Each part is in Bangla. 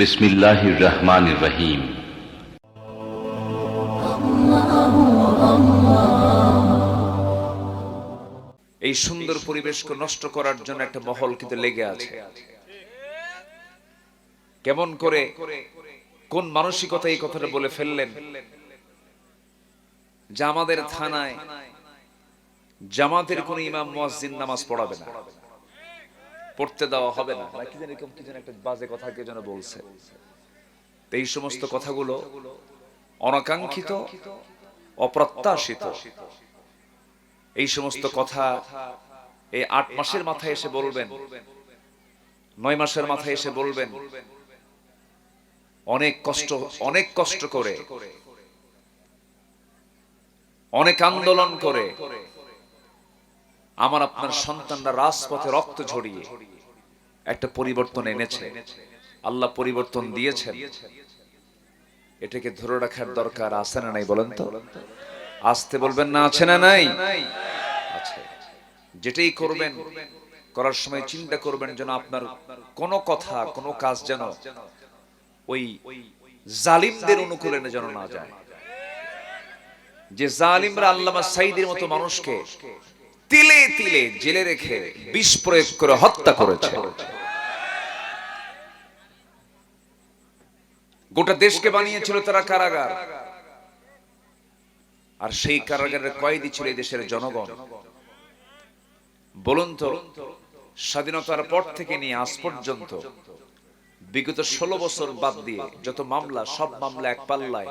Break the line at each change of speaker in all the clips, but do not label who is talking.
বিসমিল্লাহির রহিম।
এই সুন্দর পরিবেশকে নষ্ট করার জন্য একটা মহল কিন্তু লেগে আছে। কেমন করে, কোন মানসিকতা এই কথাটা বলে ফেললেন? যে আমাদের থানায় জামাতের কোন ইমাম মুয়াজ্জিন নামাজ পড়াবে না। পড়তে দেওয়া হবে না। না কি জানি এরকম কি যেন একটা বাজে কথা কে যেন বলছে। এই সমস্ত কথাগুলো অনাকাঙ্ক্ষিত, অপ্রত্যাশিত, এই সমস্ত কথা এই আট মাসের মাথায় এসে বলবেন, নয় মাসের মাথায় এসে বলবেন, অনেক কষ্ট অনেক কষ্ট করে, অনেক আন্দোলন করে আমার আপনার সন্তানরা রাজপথে রক্ত ঝরিয়ে একটা পরিবর্তন এনেছে। আল্লাহ পরিবর্তন দিয়েছেন। এটাকে ধরে রাখার দরকার আছে না নাই বলেন তো? আসতে বলবেন না, আছে না নাই? আছে যেটাই করবেন, করার সময় চিন্তা করবেন যেন আপনার কোনো কথা, কোনো কাজ যেন ওই জালিমদের অনুকূলে যেন না যায়। যে জালিমরা আল্লামা সাইদের মতো মানুষকে তিলে তিলে জেলে রেখে বিষ প্রয়োগ করে হত্যা করেছে। গোটা দেশকে বানিয়েছিল তারা কারাগার। আর সেই কারাগারের কয়েদি ছিল এই দেশের জনগণ। বলুন তো, স্বাধীনতার পর থেকে নিয়ে আজ পর্যন্ত বিগত ষোলো বছর বাদ দিয়ে যত মামলা, সব মামলা এক পাল্লায়।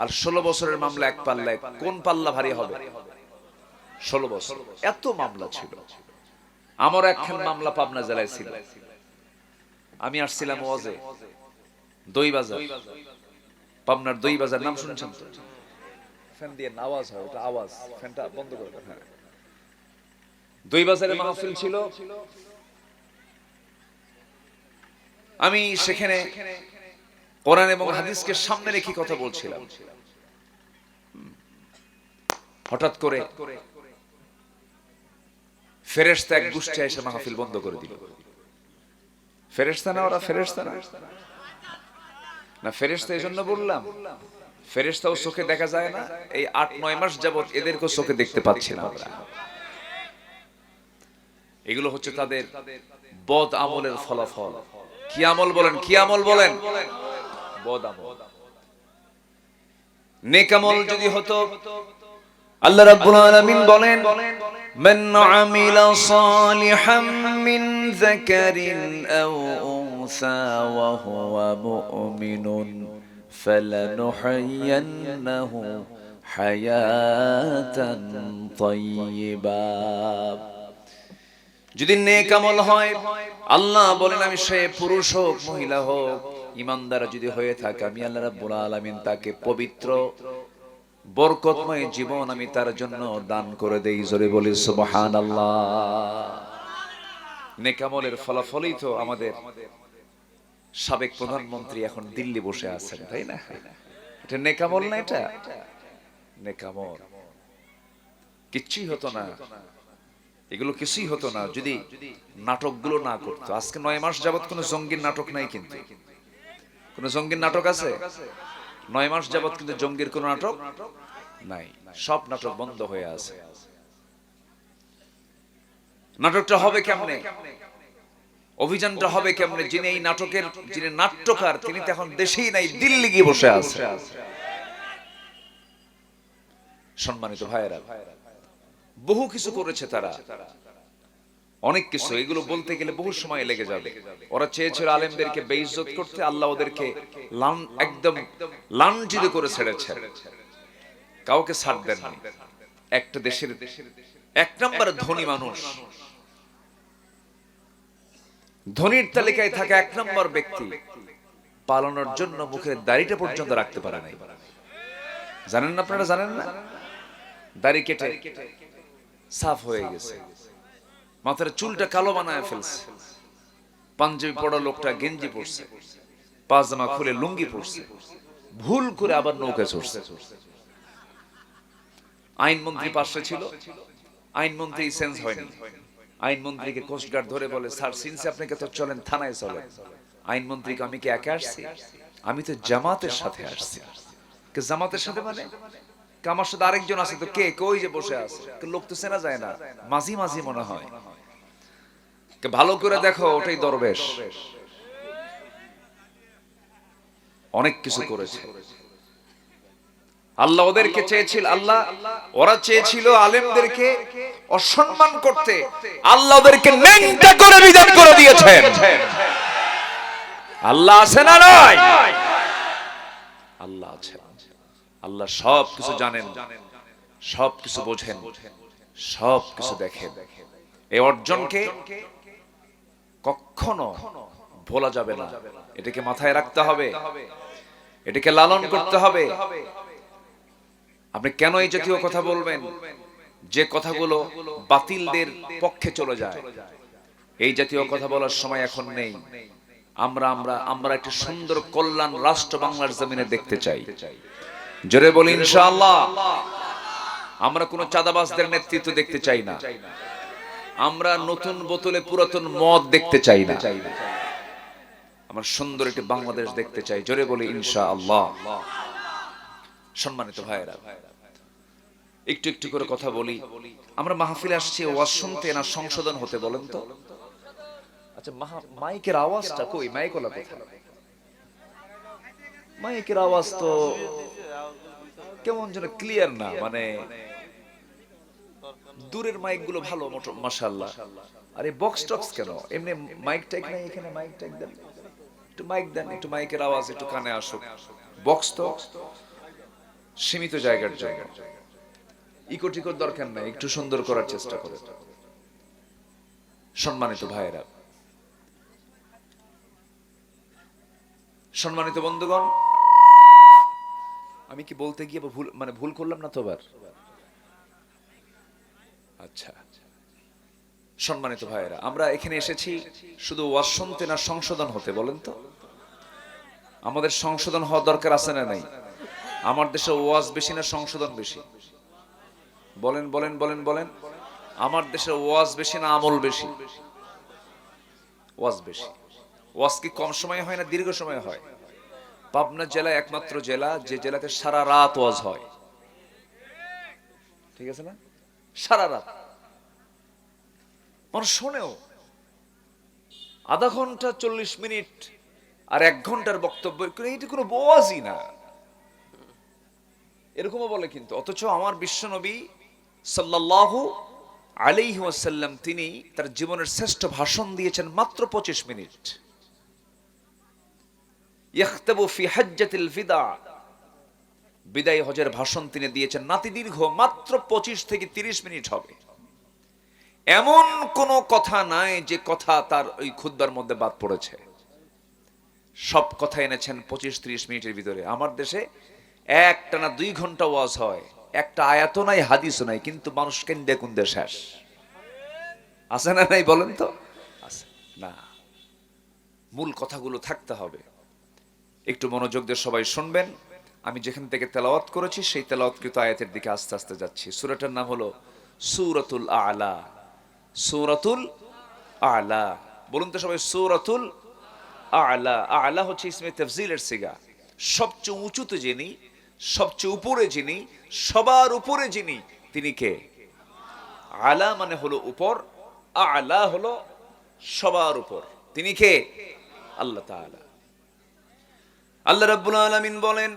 আর ষোলো বছরের মামলা এক পাল্লায় কোন পাল্লা ভারী হবে? ষোলো বছর। এত মামলা ছিল। আমার একখান মামলা পাবনা জেলায় ছিল। আমি আসছিলাম ওয়াজে। দই বাজার পাবনার দই বাজার নাম শুনছেন তো? ফ্যান দিয়ে আওয়াজ হয় ওটা আওয়াজ। ফ্যানটা বন্ধ করে হ্যাঁ। দুই বাজারে মাহফিল ছিল। আমি সেখানে কোরআন এবং হাদিসকে সামনে রেখে কথা বলছিলাম। হঠাৎ করে ফেরেশতা এক গোষ্ঠী এসে মাহফিল বন্ধ করে দিল। ফেরেশতা না ওরা ফেরেশতা না না? ফেরেশতা এই জন্য বললাম ফেরেশতাও চোখে দেখা যায় না এই আট নয় মাস যাবত এদেরকেও চোখে দেখতে পাচ্ছি। না আমরা এগুলো হচ্ছে তাদের বদ আমলের ফলাফল। কি আমল বলেন কি আমল বলেন? বদ আমল। নেক আমল যদি হতো আল্লাহ রাব্বুল আলামিন বলেন, মান আমিলা সালিহাম মিন যাকারিন আও উনসা ওয়া হুয়া মুমিনুন, ফালানুহাইয়ান্নাহু হায়াতান তাইয়্যিবা যদি নেক আমল হয়, আল্লাহ বলেন, আমি সে পুরুষ হোক, মহিলা হোক, ইমানদার যদি হয়ে থাকে, আমি আল্লাহ রাব্বুল আলামিন তাকে পবিত্র বরকতময় জীবন আমি তার জন্য দান করে দেই। জোরে বলি, সুবহানাল্লাহ। নেক আমলের ফলাফলই তো আমাদের সাবেক প্রধানমন্ত্রী এখন দিল্লি বসে আছেন, তাই না? এটা নেকামল না এটা? নেকামল। কিচ্ছুই হতো না। এগুলো কিছুই হতো না, যদি নাটকগুলো না করতো। আজকে নয় মাস যাবত কোনো জঙ্গির নাটক নাই কিন্তু। কোনো জঙ্গির নাটক আছে? নয় মাস যাবত কিন্তু জঙ্গির কোন নাটক নাই। সব নাটক বন্ধ হয়ে আছে। নাটকটা হবে কেমনে? অভিযানটা হবে কেমনে? যিনি এই নাটকের যিনি নাট্যকার তিনি তো এখন দেশেই নাই দিল্লি গিয়ে বসে আছে। সম্মানিত ভাইয়েরা বহু কিছু করেছে তারা। অনেক কিছু এগুলো বলতে গেলে বহু সময় লেগে যাবে। ওরা চেয়েছিল আলেমদেরকে বেইজ্জত করতে আল্লাহ ওদেরকে একদম লাঞ্ছিত করে ছেড়েছে। কাউকে ছাড় দেন একটা দেশের এক নম্বর ধনী মানুষ। ধনীর তালিকায় থাকা এক নম্বর ব্যক্তি পালানোর জন্য মুখের দাড়িটা পর্যন্ত রাখতে পারে নাই। জানেন না আপনারা জানেন না? দাড়ি কেটে সাফ হয়ে গেছে। মাথার চুলটা কালো বানায় ফেলছে। পাঞ্জাবি পড়া লোকটা গেঞ্জি পরছে। পাজামা খুলে লুঙ্গি পরছে। ভুল করে আবার নৌকা চড়ছে। আইনমন্ত্রী পাশে ছিল। আইনমন্ত্রী সেন্স হয়নি। আইনমন্ত্রীকে কোস্টগার্ড ধরে বলে, স্যার সিনসে আপনাকে তো চলেন, থানায় চলেন। আইনমন্ত্রীকে, আমি কি একা আসছি? আমি তো জামাতের সাথে আসছি। কে জামাতের সাথে মানে? কে আমার সাথে আরেকজন আছে, তো কে? কই যে বসে আছে? লোক তো চেনা যায় না। মাঝি মাঝি মনে হয়। ভালো করে দেখো ওটাই দরবেশ। অনেক কিছু করেছে। আল্লাহ ওদেরকে চেয়েছিল আল্লাহ ওরা চেয়েছিল আলেমদেরকে অসম্মান করতে। আল্লাহ ওদেরকে ন্যাংটা করে বিধান করে দিয়েছেন। আল্লাহ আছে না নয় আল্লাহ আছে। আল্লাহ সব কিছু জানেন সব কিছু বোঝেন সব কিছু দেখেন। এই অর্জনকে কখনো ভোলা যাবে না। এটাকে মাথায় রাখতে হবে। এটাকে লালন করতে হবে। আপনি কেন এই জাতীয় কথা বলবেন? যে কথাগুলো বাতিলদের পক্ষে চলে যায়। এই জাতীয় কথা বলার সময় এখন নেই। আমরা আমরা আমরা একটা সুন্দর কল্যাণ রাষ্ট্র বাংলার জমিনে দেখতে চাই। জোরে বলি ইনশাআল্লাহ। আমরা কোনো চাঁদাবাজদের নেতৃত্ব দেখতে চাই না। আমরা নতুন বোতলে পুরাতন মদ দেখতে চাই না। আমার সুন্দর একটি বাংলাদেশ দেখতে চাই। জোরে বলি, ইনশাআল্লাহ। সম্মানিত ভাইয়েরা, একটু একটু করে কথা বলি। আমরা মাহফিলে আসছি, ওয়াজ শুনতে না সংশোধন হতে বলেন তো? আচ্ছা মাইকের আওয়াজটা কই? মাইক ওলা কোথায় মাইকের আওয়াজ তো কেমন যেন ক্লিয়ার না মানে দূরের মাইকগুলো ভালো মাশাল্লাহ আরে বক্স টক্স কেন? এমনি মাইক টাইক নাই এখানে? মাইক টাইক দেন। একটু মাইক দেন, একটু মাইকের আওয়াজ একটু কানে আসুক। বক্স তো সীমিত জায়গার জায়গা ইকো টিকোর দরকার নাই, একটু সুন্দর করার চেষ্টা করে। সম্মানিত ভাইয়েরা। সম্মানিত বন্ধুগণ, আমি কি বলতে গিয়ে ভুল মানে ভুল করলাম না তো আবার? আচ্ছা। সম্মানিত ভাইয়েরা, আমরা এখানে এসেছি শুধু ওয়াজ শুনতে না সংশোধন হতে, বলেন তো? আমাদের সংশোধন হওয়া দরকার আছে না নাই? আমার দেশে ওয়াজ বেশি না সংশোধন বেশি? বলেন বলেন বলেন বলেন। আমার দেশে ওয়াজ বেশি না আমল বেশি? ওয়াজ বেশি। ওয়াজ কি কম সময় হয় না দীর্ঘ সময় হয়? পাবনা জেলা একমাত্র জেলা, যে জেলাতে সারা রাত ওয়াজ হয়। ঠিক আছে না? সারা রাত। মানুষ শোনেও। আধা ঘণ্টা চল্লিশ মিনিট আর এক ঘণ্টার বক্তব্য এটা কোনো ওয়াজই না। এরকমও বলে কিন্তু। অথচ আমার বিশ্বনবী সাল্লাল্লাহু আলাইহি ওয়াসাল্লাম তিনি তার জীবনের শ্রেষ্ঠ ভাষণ দিয়েছেন মাত্র পঁচিশ মিনিট। ইয়াখতাবু ফি হাজ্জাতিল ফিদা। বিদায় হজের ভাষণ তিনি দিয়েছেন। নাতি দীর্ঘ, মাত্র পঁচিশ থেকে তিরিশ মিনিট হবে। এমন কোনো কথা নাই যে কথা তার ওই খুদ্বার মধ্যে বাদ পড়েছে। সব কথা এনেছেন পঁচিশ ত্রিশ মিনিটের ভিতরে। আমার দেশে একটা না দুই ঘণ্টা ওয়াজ হয়। একটা আয়াত নাই, হাদিসও নাই, কিন্তু মানুষ কেন্দে কুন্দে শেষ। আছে না নাই বলেন তো? না। মূল কথাগুলো থাকতে হবে। একটু মনোযোগ দিয়ে সবাই শুনবেন। আমি যেখান থেকে তেলাওয়াত করেছি, সেই তেলাওয়াতকৃত আয়াতের দিকে আস্তে আস্তে যাচ্ছি। সূরাটার নাম হলো সূরাতুল আলা। সূরাতুল আলা। বলুন তো সবাই, সূরাতুল আলা। আলা হচ্ছে ইসমে তাফজিলের সিগা। সবচেয়ে উঁচুতে যিনি, সবচেয়ে উপরে যিনি, সবার উপরে যিনি, তিনি কে? আলা মানে হলো উপর, আলা হলো সবার উপর। তিনি কে? আল্লাহ তাআলা। আল্লাহ রাব্বুল আলামিন বলেন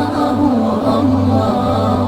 الله الله